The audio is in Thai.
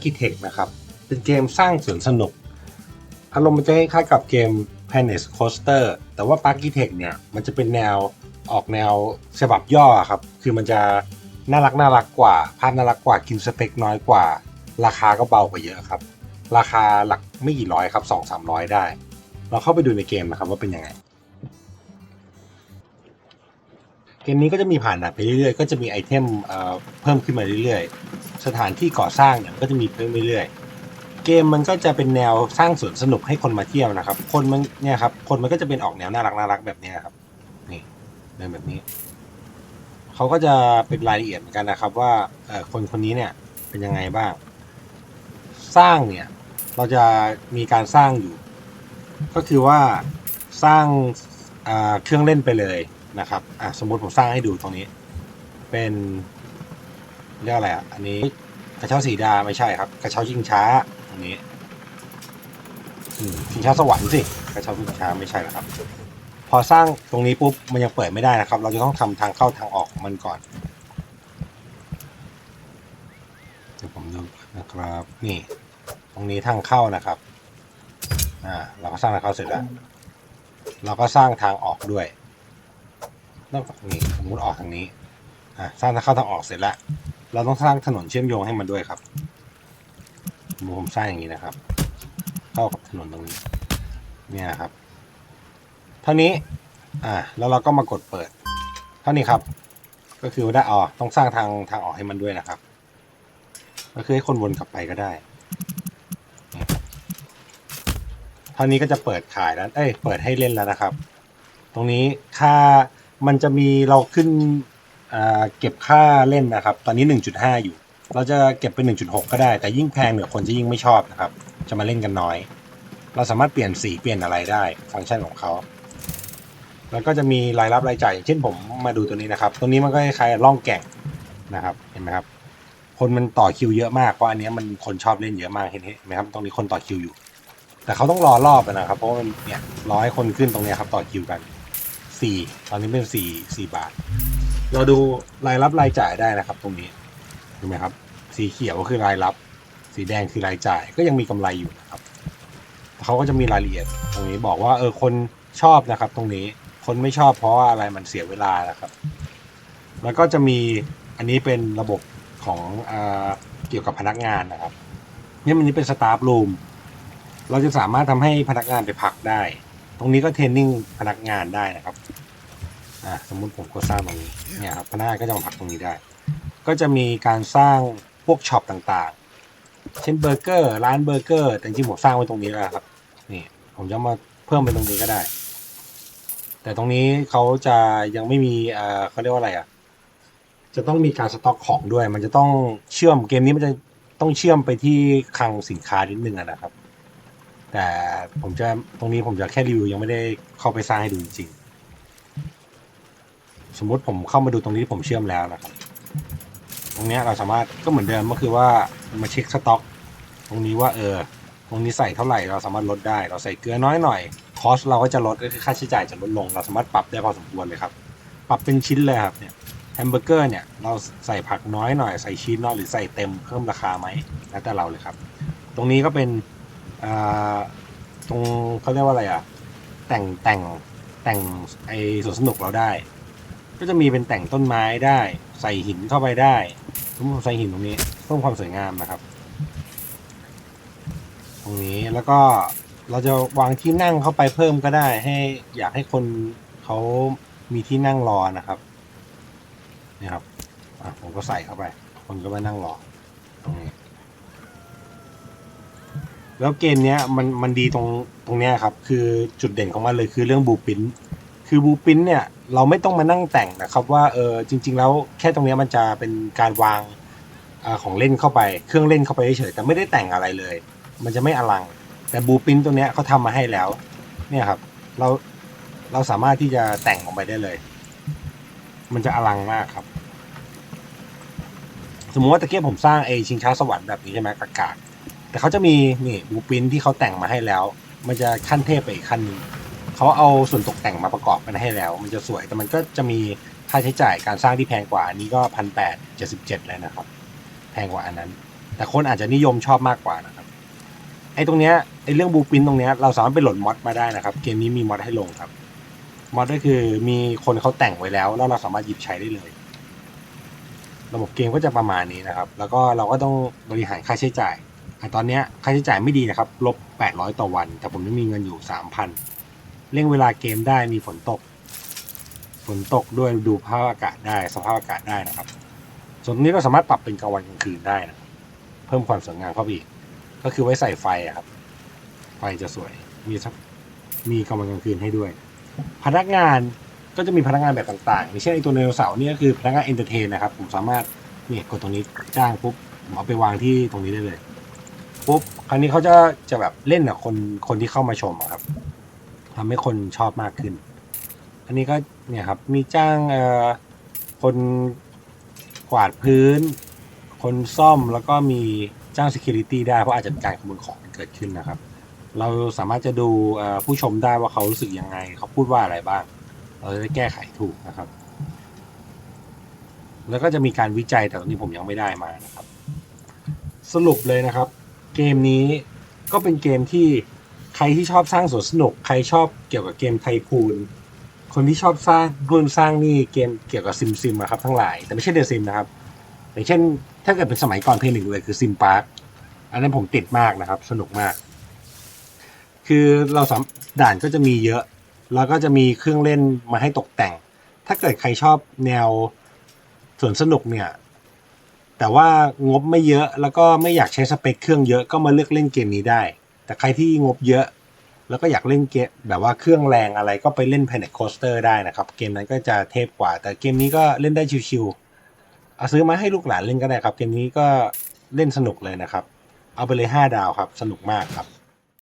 Architect นะครับ เป็นเกมสร้างสวนสนุก อารมณ์มันจะคล้ายกับเกม Planet Coaster แต่ว่า Architect เนี่ย มันจะเป็นแนวออกแนวฉบับย่อครับ คือมันจะน่ารักน่ารักกว่า ภาพน่ารักกว่า กินสเปคน้อยกว่า ราคาก็เบากว่าเยอะครับ ราคาหลักไม่กี่ร้อยครับ2 3 0 0ได้ เราเข้าไปดูในเกมนะครับว่าเป็นยังไง เกมนี้ก็จะมีผ่านด่านไปเรื่อยๆ ก็จะมีไอเทมเเพิ่มขึ้นมาเรื่อยๆ สถานที่ก่อสร้างเนี่ยก็จะมีเพิ่มเรื่อยๆ เกมมันก็จะเป็นแนวสร้างสวนสนุกให้คนมาเที่ยวนะครับ คนมันเนี่ยครับ คนมันก็จะเป็นออกแนวน่ารักน่ารักแบบนี้ครับ นี่เดินแบบนี้ เขาก็จะเป็นรายละเอียดเหมือนกันนะครับ ว่าเออคนคนนี้เนี่ยเป็นยังไงบ้าง สร้างเนี่ย เราจะมีการสร้างอยู่ ก็คือว่าสร้างเครื่องเล่นไปเลยนะครับ อะสมมติผมสร้างให้ดูตรงนี้ เป็น เรียกอะไรอะ อันนี้กระเช้าสีดาไม่ใช่ครับ กระเช้าชิงช้าตรงนี้ชิงช้าสวรรค์สิกระเช้าชิงช้าไม่ใช่นะครับ พอสร้างตรงนี้ปุ๊บมันยังเปิดไม่ได้นะครับ เราจะต้องทำทางเข้าทางออกของมันก่อนเดี๋ยวผมดูนะครับนี่ ตรงนี้ทางเข้านะครับอ่าเราก็สร้างทางเข้าเสร็จแล้ว เราก็สร้างทางออกด้วยนอกจากนี้สมมติออกทางนี้อ่าสร้างทางเข้าทางออกเสร็จแล้ว เราต้องสร้างถนนเชื่อมโยงให้มันด้วยครับมมุติผมสร้างอย่างนี้นะครับ เข้ากับถนนตรงนี้ เนี่ยครับ เท่านี้ อ่า แล้วเราก็มากดเปิด เท่านี้ครับ ก็คือได้อ๋อต้องสร้างทางทางออกให้มันด้วยนะครับ ก็คือให้คนวนกลับไปก็ได้ เท่านี้ก็จะเปิดขายแล้ว เอ้ย เปิดให้เล่นแล้วนะครับ ตรงนี้ค่ามันจะมีเราขึ้น เก็บค่าเล่นนะครับ ตอนนี้ 1.5 อยู่ เราจะเก็บเป็น 1.6 ก็ได้ แต่ยิ่งแพงเนี่ยคนจะยิ่งไม่ชอบนะครับ จะมาเล่นกันน้อย เราสามารถเปลี่ยนสีเปลี่ยนอะไรได้ ฟังก์ชันของเขา แล้วก็จะมีรายรับรายจ่ายอย่างเช่นผมมาดูตัวนี้นะครับ ตัวนี้มันก็คล้ายๆร่องแก่งนะครับ เห็นไหมครับ คนมันต่อคิวเยอะมากเพราะอันนี้มันคนชอบเล่นเยอะมากเห็นไหมครับ ตรงนี้คนต่อคิวอยู่ แต่เขาต้องรอรอบนะครับ เพราะมันเนี่ยรอให้คนขึ้นตรงนี้ครับต่อคิวกันสี่ตอนนี้เป็นสี่สี่บาท เราดูรายรับรายจ่ายได้นะครับ ตรงนี้เห็นไหมครับ สีเขียวก็คือรายรับ สีแดงคือรายจ่าย ก็ยังมีกำไรอยู่นะครับเขาก็จะมีรายละเอียด ตรงนี้บอกว่าเออคนชอบนะครับ ตรงนี้คนไม่ชอบเพราะว่าอะไรมันเสียเวลานะครับ แล้วก็จะมีอันนี้เป็นระบบของอาเกี่ยวกับพนักงานนะครับนี่มันนี้เป็นสตาฟรูมเราจะสามารถทำให้พนักงานไปพักได้ ตรงนี้ก็เทรนนิ่งพนักงานได้นะครับ อ่าสมมุติผมก็สร้างตรงนี้เนี่ยครับพนักงานก็จะมาพักตรงนี้ได้ ก็จะมีการสร้างพวกช็อปต่างๆ เช่นเบอร์เกอร์ร้านเบอร์เกอร์แต่จริงผมสร้างไว้ตรงนี้แล้วครับนี่ผมจะมาเพิ่มไปตรงนี้ก็ได้ แต่ตรงนี้เขาจะยังไม่มีเอ่อเขาเรียกว่าอะไรอะจะต้องมีการสต็อกของด้วย มันจะต้องเชื่อมเกมนี้มันจะต้องเชื่อมไปที่คลังสินค้านิดนึงนะครับ แต่ผมจะตรงนี้ผมจะแค่รีวิวยังไม่ได้เข้าไปสร้างให้ดูจริง สมมุติผมเข้ามาดูตรงนี้ที่ผมเชื่อมแล้วนะครับ ตรงนี้เราสามารถก็เหมือนเดิมก็คือว่ามาเช็คสต็อก ตรงนี้ว่าเออตรงนี้ใส่เท่าไหร่เราสามารถลดได้ เราใส่เกลือน้อยหน่อยคอสเราก็จะลดก็คือค่าใช้จ่ายจะลดลง เราสามารถปรับได้พอสมควรเลยครับ ปรับเป็นชิ้นเลยครับเนี่ยแฮมเบอร์เกอร์เนี่ยเราใส่ผักน้อยหน่อยใส่ชีสน้อยหรือใส่เต็มเพิ่มราคาไหมแล้วแต่เราเลยครับ ตรงนี้ก็เป็นอ่าตรงเขาเรียกว่าอะไรอะแต่งแต่งแต่งไอสวนสนุกเราได้ ก็จะมีเป็นแต่งต้นไม้ได้ ใส่หินเข้าไปได้สมมติผมใส่หินตรงนี้เพิ่มความสวยงามนะครับ ตรงนี้แล้วก็เราจะวางที่นั่งเข้าไปเพิ่มก็ได้ ให้อยากให้คนเขามีที่นั่งรอนะครับนี่ครับอะผมก็ใส่เข้าไป คนก็มานั่งรอตรงนี้แล้วเกมเนี้ยมันมันดีตรงตรงเนี้ยครับ คือจุดเด่นของมันเลยคือเรื่องบูปิน คือบูปินเนี่ยเราไม่ต้องมานั่งแต่งนะครับว่าเออจริง ๆ แล้วแค่ตรงเนี้ยมันจะเป็นการวางอของเล่นเข้าไปเครื่องเล่นเข้าไปเฉยๆแต่ไม่ได้แต่งอะไรเลย มันจะไม่อลัง แต่บูปินตัวเนี้ยเขาทำมาให้แล้ว เนี่ยครับ เราเราสามารถที่จะแต่งออกไปได้เลย มันจะอลังมากครับ สมมติว่าตะเกียบผมสร้างไอชิงช้าสวรรค์แบบนี้ใช่ไหมกากๆแต่เขาจะมีนี่บูปินที่เขาแต่งมาให้แล้ว มันจะขั้นเทพไปอีกขั้นหนึ่ง เขาเอาส่วนตกแต่งมาประกอบกันให้แล้ว มันจะสวยแต่มันก็จะมีค่าใช้จ่ายการสร้างที่แพงกว่าอันนี้ก็พันแปดเจ็ดสิบเจ็ดเลยนะครับ แพงกว่าอันนั้น แต่คนอาจจะนิยมชอบมากกว่านะครับไอ้ตรงเนี้ยไอ้เรื่องบูปินตรงเนี้ยเราสามารถไปโหลดมอดมาได้นะครับ เกมนี้มีมอดให้ลงครับมอดก็คือมีคนเขาแต่งไว้แล้ว แล้วเราสามารถหยิบใช้ได้เลย ระบบเกมก็จะประมาณนี้นะครับ แล้วก็เราก็ต้องบริหารค่าใช้จ่ายอตอนเนี้ยค่าใช้จ่ายไม่ดีนะครับลบ800 ต่อวัน แต่ผมยังมีเงินอยู่ 3,000 เร่งเวลาเกมได้มีฝนตก ฝนตกด้วยดูภาพอากาศได้สภาพอากาศได้นะครับ ส่วนนี้เราสามารถปรับเป็นกลางวันกลางคืนได้นะเพิ่มความสวยงามเข้าไปอีก ก็คือไว้ใส่ไฟอะครับ ไฟจะสวยมีสักมีกลางวันกลางคืนให้ด้วย พนักงานก็จะมีพนักงานแบบต่างๆอย่างเช่นไอตัวไดโนเสาร์เนี่ยก็คือพนักงานเอนเตอร์เทนนะครับ ผมสามารถเนี่ยกดตรงนี้จ้างปุ๊บผมเอาไปวางที่ตรงนี้ได้เลยปุ๊บคราวนี้เขาจะจะแบบเล่นกับคนคนที่เข้ามาชมครับ ทำให้คนชอบมากขึ้น อันนี้ก็เนี่ยครับมีจ้างคนกวาดพื้น คนซ่อมแล้วก็มีจ้าง security ได้เพราะอาจจะมีการขโมยของเกิดขึ้นนะครับ เราสามารถจะดูผู้ชมได้ว่าเขารู้สึกยังไง เขาพูดว่าอะไรบ้าง เราจะได้แก้ไขถูกนะครับ แล้วก็จะมีการวิจัยแต่ตอนนี้ผมยังไม่ได้มานะครับ สรุปเลยนะครับ เกมนี้ก็เป็นเกมที่ ครที่ชอบสร้างสวนสนุก ใครชอบเกี่ยวกับเกมไทคูนคนที่ชอบสร้างรุ่นสร้างนี่เกมเกี่ยวกับซิมซิมอะครับทั้งหลาย แต่ไม่ใช่เดซิมนะครับอย่างเช่น ถ้าเกิดเป็นสมัยก่อนเพลงหนึ่งเลยคือซิมพาร์คอันนั้นผมติดมากนะครับ สนุกมาก คือเราสาด่านก็จะมีเยอะ แล้วก็จะมีเครื่องเล่นมาให้ตกแต่ง ถ้าเกิดใครชอบแนวสวนสนุกเนี่ย แต่ว่างบไม่เยอะแล้วก็ไม่อยากใช้สเปคเครื่องเยอะก็มาเลือกเล่นเกมนี้ได้ แต่ใครที่งบเยอะ แล้วก็อยากเล่นเกมแบบว่าเครื่องแรงอะไรก็ไปเล่น Planet Coaster ได้นะครับ เกมนั้นก็จะเทพกว่า แต่เกมนี้ก็เล่นได้ชิวๆเอาซื้อมาให้ลูกหลานเล่นก็ได้ครับ เกมนี้ก็เล่นสนุกเลยนะครับ เอาไปเลย 5 ดาวครับ สนุกมากครับ